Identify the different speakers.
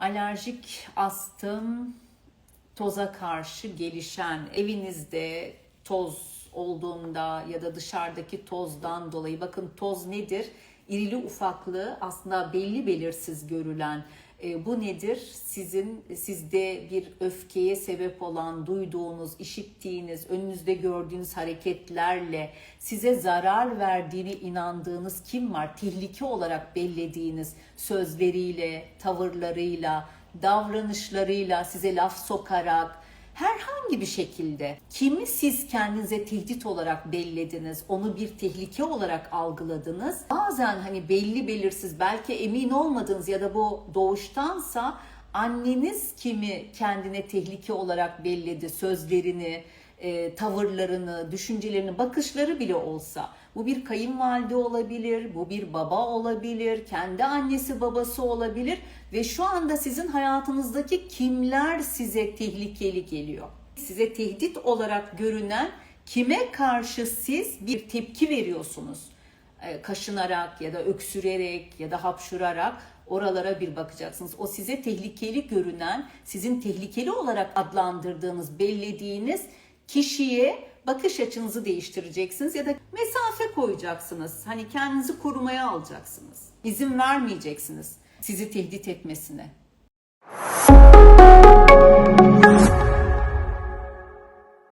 Speaker 1: Alerjik astım, toza karşı gelişen, evinizde toz olduğunda ya da dışarıdaki tozdan dolayı bakın toz nedir? İrili ufaklı aslında belli belirsiz görülen e, bu nedir? Sizin sizde bir öfkeye sebep olan duyduğunuz, işittiğiniz, önünüzde gördüğünüz hareketlerle size zarar verdiğine inandığınız kim var? Tehlike olarak bellediğiniz sözleriyle, tavırlarıyla, davranışlarıyla size laf sokarak herhangi bir şekilde kimi siz kendinize tehdit olarak bellediniz, onu bir tehlike olarak algıladınız. Bazen hani belli belirsiz belki emin olmadığınız ya da bu doğuştansa anneniz kimi kendine tehlike olarak belledi sözlerini, e, tavırlarını, düşüncelerini, bakışları bile olsa bu bir kayınvalide olabilir, bu bir baba olabilir, kendi annesi babası olabilir ve şu anda sizin hayatınızdaki kimler size tehlikeli geliyor? Size tehdit olarak görünen kime karşı siz bir tepki veriyorsunuz? E, kaşınarak ya da öksürerek ya da hapşurarak oralara bir bakacaksınız. O size tehlikeli görünen, sizin tehlikeli olarak adlandırdığınız, bellediğiniz kişiye bakış açınızı değiştireceksiniz ya da mesafe koyacaksınız. Hani kendinizi korumaya alacaksınız. İzin vermeyeceksiniz sizi tehdit etmesine.